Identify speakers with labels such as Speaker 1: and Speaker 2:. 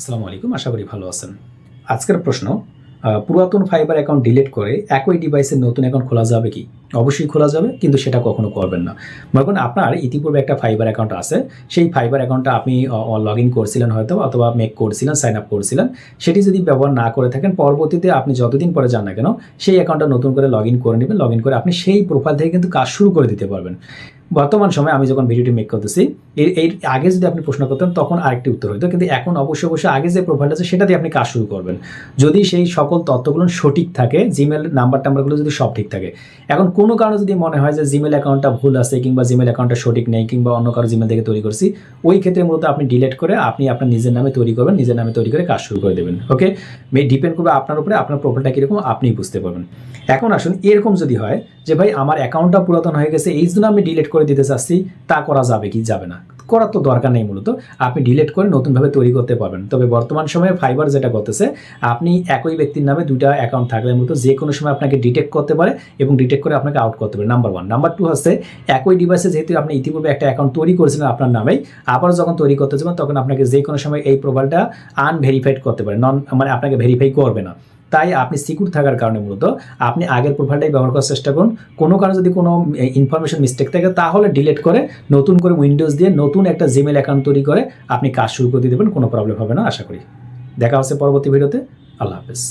Speaker 1: আসসালামু আলাইকুম, আশা করি ভালো আছেন। আজকের প্রশ্ন পুরাতন ফাইবার অ্যাকাউন্ট ডিলিট করে একই ডিভাইসে নতুন অ্যাকাউন্ট খোলা যাবে কি? অবশ্যই খোলা যাবে, কিন্তু সেটা কখনো করবেন না। মনে আপনার ইতিপূর্বে একটা ফাইবার অ্যাকাউন্ট আছে, সেই ফাইবার অ্যাকাউন্টটা আপনি লগ ইন করছিলেন হয়তো অথবা মেক করছিলেন সাইন আপ করছিলেন। সেটি যদি ব্যবহার না করে থাকেন, পরবর্তীতে আপনি যতদিন পরে যান না কেন, সেই অ্যাকাউন্টটা নতুন করে লগ ইন করে নেবেন লগ ইন করে আপনি সেই প্রোফাইল থেকে কিন্তু কাজ শুরু করে দিতে পারবেন। বর্তমান সময়ে আমি যখন ভিডিওটি মেক করতেছি, এর আগে যদি আপনি প্রশ্ন করতেন, তখন আরেকটি উত্তর হতো কিন্তু এখন অবশ্যই অবশ্যই আগে যে প্রোফাইল আছে সেটা দিয়ে আপনি কাজ শুরু করবেন। যদি সেই সকল তথ্যগুলো সঠিক থাকে জিমেল নাম্বার টাম্বারগুলো যদি সব ঠিক থাকে। এখন কোনো কারণে যদি মনে হয় যে জিমেল অ্যাকাউন্টটা ভুল আছে কিংবা জিমেল অ্যাকাউন্টটা সঠিক নেই কিংবা অন্য কারও জিমেল থেকে তৈরি করছি, ওই ক্ষেত্রে মূলত আপনি ডিলিট করে আপনি আপনার নিজের নামে তৈরি করবেন, নিজের নামে তৈরি করে কাজ শুরু করে দেবেন। ওকে ডিপেন্ড করবে আপনার উপরে, আপনার প্রোফাইলটা কীরকম, আপনিই বুঝতে পারবেন। এখন আসুন, এরকম যদি হয় যে ভাই, আমার অ্যাকাউন্টটা পুরাতন হয়ে গেছে, এই জন্য আমি ডিলেট করে দিতে চাচ্ছি, তা করা যাবে কি? যাবে না। করার তো দরকার নেই মূলত। আপনি ডিলিট করে নতুনভাবে তৈরি করতে পারবেন। তবে বর্তমান সময়ে ফাইবার যেটা করতেছে, আপনি একই ব্যক্তির নামে দুইটা অ্যাকাউন্ট থাকলে মূলত যে কোনো সময় আপনাকে ডিটেক্ট করতে পারে এবং ডিটেক্ট করে আপনাকে আউট করতে পারে। নাম্বার ওয়ান নাম্বার টু হচ্ছে, একই ডিভাইসে যেহেতু আপনি ইতিপূর্বে একটা অ্যাকাউন্ট তৈরি করেছিলেন আপনার নামেই, আবার যখন তৈরি করতে যাবেন, তখন আপনাকে যে কোনো সময় এই প্রোফাইলটা আনভেরিফাইড করতে পারে। নন মানে আপনাকে ভেরিফাই করবে না। তাই আপনি সিকিউর থাকার কারণে মূলত আপনি আগের প্রোফাইলটাই ব্যবহার করার চেষ্টা করুন। কোনো কারণে যদি কোনো ইনফরমেশন মিস্টেক থাকে, তাহলে ডিলিট করে নতুন করে উইন্ডোজ দিয়ে নতুন একটা জিমেল অ্যাকাউন্ট তৈরি করে আপনি কাজ শুরু করে দিয়ে দেবেন কোনো প্রবলেম হবে না, আশা করি। দেখা হচ্ছে পরবর্তী ভিডিওতে আল্লাহ হাফেজ।